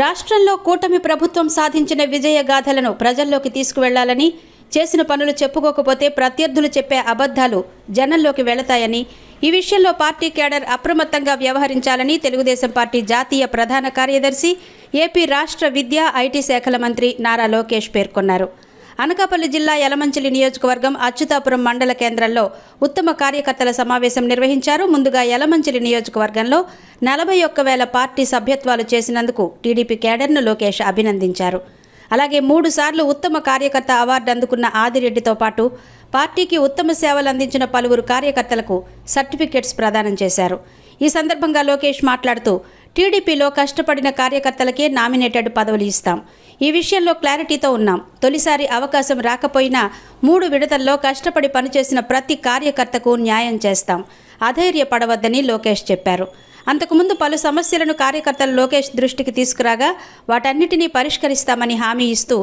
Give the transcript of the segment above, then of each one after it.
రాష్ట్రంలో కూటమి ప్రభుత్వం సాధించిన విజయగాథలను ప్రజల్లోకి తీసుకువెళ్ళాలని చేసిన పనులు చెప్పుకోకపోతే ప్రత్యర్థులు చెప్పే అబద్ధాలు జనంలోకి వెళతాయని ఈ విషయంలో పార్టీ కేడర్ అప్రమత్తంగా వ్యవహరించాలని తెలుగుదేశం పార్టీ జాతీయ ప్రధాన కార్యదర్శి ఏపీ రాష్ట్ర విద్యా ఐటీ శాఖల మంత్రి నారా లోకేష్ పేర్కొన్నారు. అనకాపల్లి జిల్లా యలమంచిలి నియోజకవర్గం అచ్యుతాపురం మండల కేంద్రంలో ఉత్తమ కార్యకర్తల సమావేశం నిర్వహించారు. ముందుగా యలమంచిలి నియోజకవర్గంలో నలభై ఒక్క వేల పార్టీ సభ్యత్వాలు చేసినందుకు టీడీపీ కేడర్ను లోకేష్ అభినందించారు. అలాగే మూడు సార్లు ఉత్తమ కార్యకర్త అవార్డు అందుకున్న ఆదిరెడ్డితో పాటు పార్టీకి ఉత్తమ సేవలు అందించిన పలువురు కార్యకర్తలకు సర్టిఫికెట్స్ ప్రదానం చేశారు. ఈ సందర్భంగా లోకేష్ మాట్లాడుతూ టీడీపీలో కష్టపడిన కార్యకర్తలకే నామినేటెడ్ పదవులు ఇస్తాం. ఈ విషయంలో క్లారిటీతో ఉన్నాం. తొలిసారి అవకాశం రాకపోయినా మూడు విడతల్లో కష్టపడి పనిచేసిన ప్రతి కార్యకర్తకు న్యాయం చేస్తాం. అధైర్యపడవద్దని లోకేష్ చెప్పారు. అంతకుముందు పలు సమస్యలను కార్యకర్తలు లోకేష్ దృష్టికి తీసుకురాగా వాటన్నిటినీ పరిష్కరిస్తామని హామీ ఇస్తూ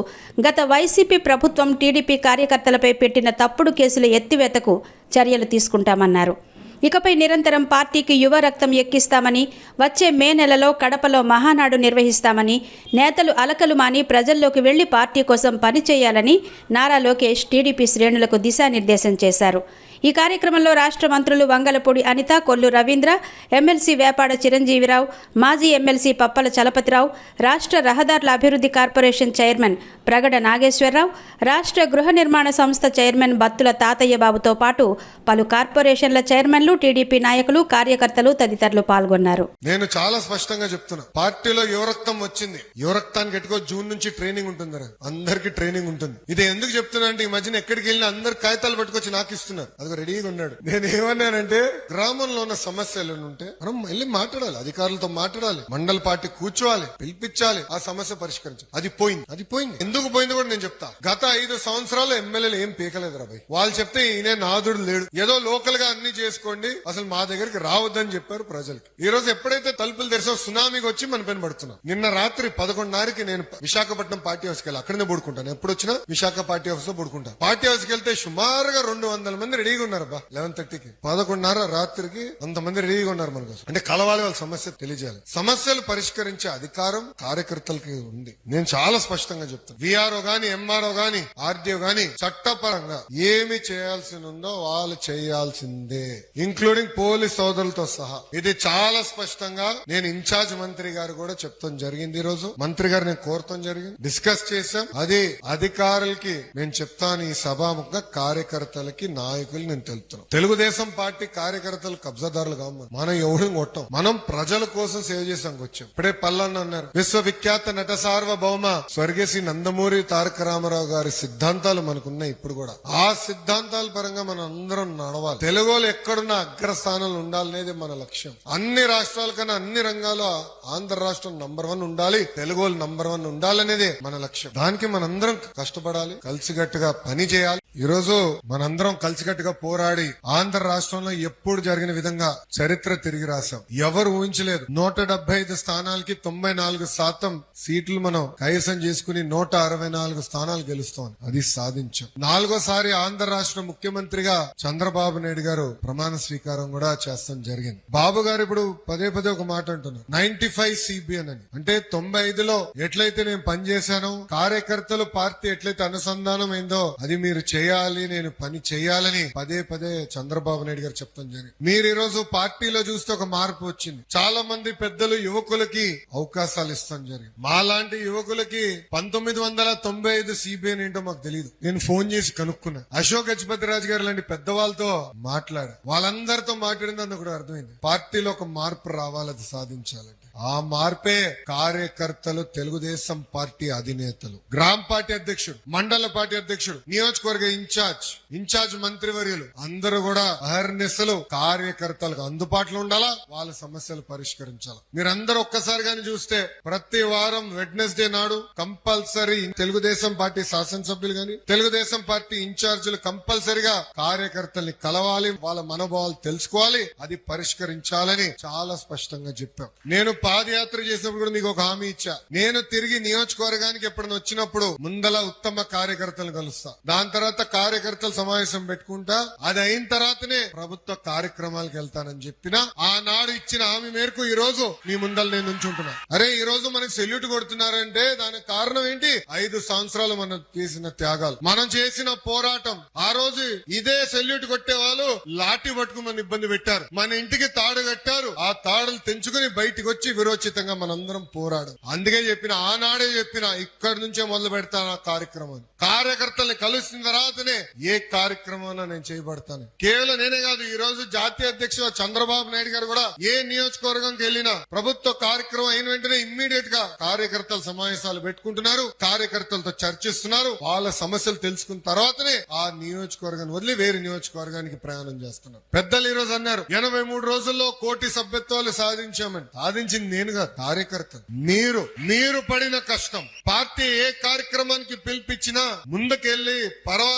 గత వైసీపీ ప్రభుత్వం టీడీపీ కార్యకర్తలపై పెట్టిన తప్పుడు కేసుల ఎత్తివేతకు చర్యలు తీసుకుంటామన్నారు. ఇకపై నిరంతరం పార్టీకి యువ రక్తం ఎక్కిస్తామని వచ్చే మే నెలలో కడపలో మహానాడు నిర్వహిస్తామని నేతలు అలకలు మాని ప్రజల్లోకి వెళ్ళి పార్టీ కోసం పనిచేయాలని నారా లోకేష్ టీడీపీ శ్రేణులకు దిశానిర్దేశం చేశారు. ఈ కార్యక్రమంలో రాష్ట్ర మంత్రులు వంగలపూడి అనిత కొల్లు రవీంద్ర ఎమ్మెల్సీ వేపాడ చిరంజీవిరావు మాజీ ఎమ్మెల్సీ పప్పల చలపతిరావు రాష్ట్ర రహదారుల అభివృద్ధి కార్పొరేషన్ చైర్మన్ ప్రగడ నాగేశ్వరరావు రాష్ట్ర గృహ నిర్మాణ సంస్థ చైర్మన్ బత్తుల తాతయ్య బాబుతో పాటు పలు కార్పొరేషన్ల చైర్మన్లు టీడీపీ నాయకులు కార్యకర్తలు తదితరులు పాల్గొన్నారు. నేను చాలా స్పష్టంగా చెప్తున్నా. పార్టీలో యువరక్తం వచ్చింది. యువరక్తానికి ఎట్టుకో జూన్ నుంచి ట్రైనింగ్ ఉంటుంది అందరికి ట్రైనింగ్ ఉంటుంది. ఇది ఎందుకు చెప్తున్నా అంటే ఈ మధ్యన ఎక్కడికి వెళ్ళినా అందరు కాగితాలు పట్టుకొచ్చి నాకు ఇస్తున్నారు. అది రెడీగా ఉన్నాడు. నేను ఏమన్నానంటే గ్రామంలో ఉన్న సమస్యలు ఉంటే మనం వెళ్ళి మాట్లాడాలి. అధికారులతో మాట్లాడాలి. మండల పార్టీ కూర్చోవాలి. పిలిపించాలి. ఆ సమస్య పరిష్కరించాలి. అది పోయింది. అది పోయింది. ఎందుకు పోయింది కూడా నేను చెప్తా. గత ఐదు సంవత్సరాలు ఎమ్మెల్యేలు ఏం పీకలేదు రా భయ్ వాళ్ళు చెప్తే ఈయన నాదుడు లేడు. ఏదో లోకల్గా అన్ని అనుకోండి అసలు మా దగ్గరికి రావద్దని చెప్పారు ప్రజలకి. ఈ రోజు ఎప్పుడైతే తలుపులు తెరిసో సునామీకి వచ్చి మన పైన పడుతున్నాం. నిన్న రాత్రి పదకొండున్నరకి నేను విశాఖపట్నం పార్టీ హౌస్కి వెళ్ళి అక్కడనే పడుకుంటాను. ఎప్పుడు వచ్చినా విశాఖ పార్టీ హౌస్లో పడుకుంటాను పార్టీ హౌస్కి వెళ్తే సుమారుగా రెండు వందల మంది రెడీగా ఉన్నారు బా లెవెన్ థర్టీకి పదకొండున్నర రాత్రికి అంతమంది రెడీగా ఉన్నారు మన కోసం. అంటే కలవాలి వాళ్ళ సమస్య తెలియజేయాలి. సమస్యలు పరిష్కరించే అధికారం కార్యకర్తలకి ఉంది. నేను చాలా స్పష్టంగా చెప్తాను. విఆర్ఓ గాని ఎంఆర్ఓ గాని ఆర్డీఓ గాని చట్టపరంగా ఏమి చేయాల్సి ఉందో వాళ్ళు చేయాల్సిందే. ఇంక్లూడింగ్ పోలీస్ సోదరులతో సహా. ఇది చాలా స్పష్టంగా నేను ఇన్ఛార్జ్ మంత్రి గారు కూడా చెప్తాం జరిగింది ఈ రోజు మంత్రి గారు నేను కోరతాం జరిగింది. డిస్కస్ చేశాం. అది అధికారులకి నేను చెప్తాను. ఈ సభాముఖంగా కార్యకర్తలకి నాయకులు నేను తెలుపుతున్నాను తెలుగుదేశం పార్టీ కార్యకర్తలు కబ్జాదారులు కావు మనం ఎవరిని కొట్టాం? మనం ప్రజల కోసం సేవ చేసాం వచ్చాం. ఇప్పుడే పల్లన్న అన్నారు. విశ్వవిఖ్యాత నట సార్వభౌమ స్వర్గీయ నందమూరి తారక రామారావు గారి సిద్ధాంతాలు మనకున్నాయి ఇప్పుడు కూడా. ఆ సిద్ధాంతాల పరంగా మనం అందరం నడవాలి. తెలుగులో ఎక్కడున్న కన్నా అగ్రస్థానంలో ఉండాలనేది మన లక్ష్యం. అన్ని రాష్ట్రాల కన్నా అన్ని రంగాల్లో ఆంధ్ర రాష్ట్రం నంబర్ వన్ ఉండాలి తెలుగు నంబర్ వన్ ఉండాలనేదే మన లక్ష్యం. దానికి మనందరం కష్టపడాలి కలిసికట్టుగా పని చేయాలి. ఈరోజు మనందరం కలిసికట్టుగా పోరాడి ఆంధ్ర రాష్ట్రంలో ఎప్పుడు జరిగిన విధంగా చరిత్ర తిరిగి రాశాం. ఎవరు ఊహించలేదు. నూట డెబ్బై ఐదు స్థానాలకి తొంభై నాలుగు శాతం సీట్లు మనం కైసం చేసుకుని నూట అరవై నాలుగు స్థానాలు గెలుస్తాం అది సాధించాం. నాలుగోసారి ఆంధ్ర రాష్ట్ర ముఖ్యమంత్రిగా చంద్రబాబు నాయుడు గారు ప్రమాణ స్వీకారం కూడా చేస్తాం జరిగింది. బాబు గారు ఇప్పుడు పదే పదే ఒక మాట అంటున్నారు. నైన్టీ ఫైవ్ సిబిఎన్ అని. అంటే తొంభై ఐదులో ఎట్లయితే నేను పనిచేశానో కార్యకర్తలు పార్టీ ఎట్లయితే అనుసంధానం అయిందో అది మీరు చేయాలి నేను పని చేయాలని పదే పదే చంద్రబాబు నాయుడు గారు చెప్తాం జరిగింది. మీరు ఈ రోజు పార్టీలో చూస్తే ఒక మార్పు వచ్చింది. చాలా మంది పెద్దలు యువకులకి అవకాశాలు ఇస్తాం జరిగింది. మాలాంటి యువకులకి పంతొమ్మిది వందల తొంభై ఐదు సిబిఐ ఏంటో మాకు తెలియదు నేను ఫోన్ చేసి కనుక్కున్నా. అశోక్ గజపతి రాజు గారు లాంటి పెద్దవాళ్ళతో మాట్లాడా. వాళ్ళందరితో మాట్లాడిందని కూడా అర్థమైంది. పార్టీలో ఒక మార్పు రావాలి అది సాధించాలంటే. ఆ మార్పే కార్యకర్తలు తెలుగుదేశం పార్టీ అధినేతలు గ్రామ పార్టీ అధ్యక్షుడు మండల పార్టీ అధ్యక్షుడు నియోజకవర్గ ఇన్ఛార్జ్ ఇన్ఛార్జ్ మంత్రివర్యులు అందరూ కూడా అహర్నిశలు కార్యకర్తలకు అందుబాటులో ఉండాలా వాళ్ళ సమస్యలు పరిష్కరించాలి మీరందరూ ఒక్కసారి కానీ చూస్తే ప్రతి వారం వెడ్నెస్డే నాడు కంపల్సరీ తెలుగుదేశం పార్టీ శాసనసభ్యులు గాని తెలుగుదేశం పార్టీ ఇన్ఛార్జీలు కంపల్సరిగా కార్యకర్తల్ని కలవాలి వాళ్ళ మనోభావాలు తెలుసుకోవాలి అది పరిష్కరించాలని చాలా స్పష్టంగా చెప్పాం నేను పాదయాత్ర చేసినప్పుడు కూడా మీకు ఒక హామీ ఇచ్చా నేను తిరిగి నియోజకవర్గానికి ఎప్పుడైనా వచ్చినప్పుడు ముందల ఉత్తమ కార్యకర్తలు కలుస్తా దాని తర్వాత కార్యకర్తల సమావేశం పెట్టుకుంటా అది అయిన తర్వాతనే ప్రభుత్వ కార్యక్రమాలకు వెళ్తానని చెప్పిన ఆనాడు ఇచ్చిన హామీ మేరకు ఈ రోజు మీ ముందర నేను ఉంచుంటున్నా అరే ఈ రోజు మనకి సెల్యూట్ కొడుతున్నారంటే దానికి కారణం ఏంటి? ఐదు సంవత్సరాలు మనం చేసిన త్యాగాలు. మనం చేసిన పోరాటం. ఆ రోజు ఇదే సెల్యూట్ కొట్టే వాళ్ళు లాఠీ పట్టుకుని ఇబ్బంది పెట్టారు. మన ఇంటికి తాడు కట్టారు. ఆ తాడులు తెంచుకుని బయటికి వచ్చి విరోచితంగా మనందరం పోరాడు. అందుకే చెప్పిన ఆనాడే చెప్పిన ఇక్కడి నుంచే మొదలు పెడతాను కార్యక్రమం. కార్యకర్తల్ని కలిసిన తర్వాతనే ఏ కార్యక్రమం నేను చేయబడతాను? కేవలం నేనే కాదు ఈ రోజు జాతీయ అధ్యక్షుడు చంద్రబాబు నాయుడు గారు కూడా ఏ నియోజకవర్గంకి వెళ్ళినా ప్రభుత్వ కార్యక్రమం అయిన వెంటనే ఇమ్మీడియట్గా కార్యకర్తల సమావేశాలు పెట్టుకుంటున్నారు కార్యకర్తలతో చర్చిస్తున్నారు. వాళ్ళ సమస్యలు తెలుసుకున్న తర్వాతనే ఆ నియోజకవర్గాన్ని వదిలి వేరే నియోజకవర్గానికి ప్రయాణం చేస్తున్నారు. పెద్దలు ఈ రోజు అన్నారు ఎనభై మూడు రోజుల్లో కోటి సభ్యత్వాలు సాధించామని. సాధించింది నేనుగా కార్యకర్త మీరు మీరు పడిన కష్టం. పార్టీ ఏ కార్యక్రమానికి పిలిపించినా ముందుకెళ్ళి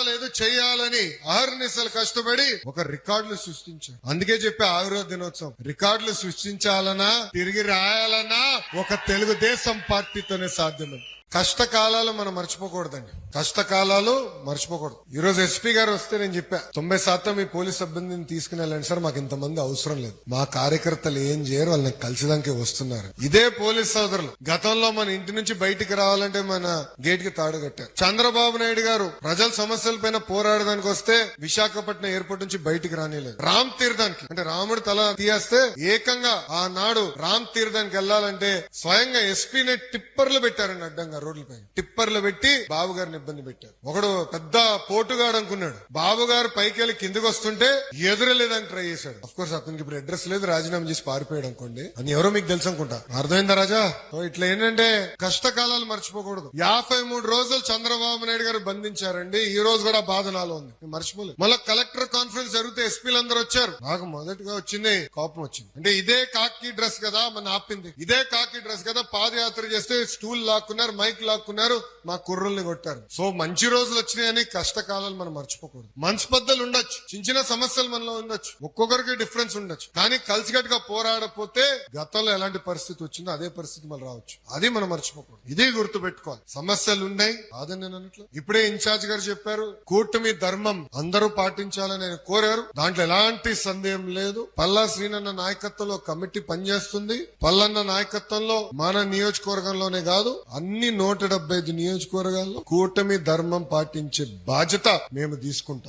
లేదు చేయాలని అహర్నిశలు కష్టపడి ఒక రికార్డులు సృష్టించారు. అందుకే చెప్పే ఆయుర్వేద దినోత్సవం. రికార్డులు సృష్టించాలన్నా తిరిగి రాయాలన్నా ఒక తెలుగుదేశం పార్టీతోనే సాధ్యమే కష్టకాలాలు మనం మర్చిపోకూడదండి. కష్టకాలాలు మర్చిపోకూడదు. ఈరోజు ఎస్పీ గారు వస్తే నేను చెప్పా తొంభై శాతం ఈ పోలీస్ సిబ్బందిని తీసుకుని వెళ్ళండి సార్ మాకు ఇంతమంది అవసరం లేదు. మా కార్యకర్తలు ఏం చేయరు వాళ్ళని కలిసిదానికి వస్తున్నారు. ఇదే పోలీస్ సోదరులు. గతంలో మన ఇంటి నుంచి బయటికి రావాలంటే మన గేట్కి తాడు కట్టారు. చంద్రబాబు నాయుడు గారు ప్రజల సమస్యల పైన పోరాడడానికి వస్తే విశాఖపట్నం ఎయిర్పోర్ట్ నుంచి బయటికి రానిలేదు రామ్ తీర్థానికి. అంటే రాముడు తల తీయేస్తే ఏకంగా ఆనాడు రామ్ తీర్థానికి వెళ్ళాలంటే స్వయంగా ఎస్పీనే టిప్పర్లు పెట్టారండి అడ్డంగా. రోడ్లపై టిప్పర్లు పెట్టి బాబు గారిని ఇబ్బంది పెట్టారు. ఒకడు పెద్ద పోటుగాడు అనుకున్నాడు. బాబు గారు పైకి వెళ్ళి కిందకి వస్తుంటే ఎదురలేదని ట్రై చేశాడు. అఫ్ కోర్స్ అతనికి ఇప్పుడు అడ్రస్ లేదు. రాజీనామా చేసి పారిపోయాడు అనుకోండి. అని ఎవరో మీకు తెలుసు అనుకుంటా. అర్థమైందా రాజా? ఇట్లా ఏంటంటే కష్టకాలాలు మర్చిపోకూడదు. యాభై మూడు రోజులు చంద్రబాబు నాయుడు గారు బంధించారండి. ఈ రోజు కూడా బాధ నాలో ఉంది. మర్చిపోలేదు. మళ్ళీ కలెక్టర్ కాన్ఫరెన్స్ జరిగితే ఎస్పీలు అందరూ వచ్చారు. నాకు మొదటిగా వచ్చింది కోపం వచ్చింది. అంటే ఇదే కాకి డ్రెస్ కదా మన ఆపింది. ఇదే కాకి డ్రెస్ కదా పాదయాత్ర చేస్తే స్టూల్ లాక్కున్నారు. మైక్ లాక్కున్నారు మా కుర్రల్ని కొట్టారు. సో మంచి రోజులు వచ్చినాయని కష్టకాలాలు మనం మర్చిపోకూడదు. మనస్పర్ధలు ఉండొచ్చు. చిన్న చిన్న సమస్యలు మనలో ఉండొచ్చు. ఒక్కొక్కరికి డిఫరెన్స్ ఉండొచ్చు. కానీ కలిసికట్టుగా పోరాడపోతే గతంలో ఎలాంటి పరిస్థితి వచ్చిందో అదే పరిస్థితి మనం రావచ్చు. అది మనం మర్చిపోకూడదు. ఇదే గుర్తు పెట్టుకోవాలి సమస్యలు ఉన్నాయి. కాదని నేను అనట్లేదు ఇప్పుడే ఇన్ఛార్జ్ గారు చెప్పారు కూటమి ధర్మం అందరూ పాటించాలని ఆయన కోరారు. దాంట్లో ఎలాంటి సందేహం లేదు. పల్లా శ్రీనన్న నాయకత్వంలో కమిటీ పనిచేస్తుంది. పల్లన్న నాయకత్వంలో మన నియోజకవర్గంలోనే కాదు అన్ని నూట డెబ్బై ఐదు నియోజకవర్గాల్లో కూటమి ధర్మం పాటించే బాధ్యత మేము తీసుకుంటాం.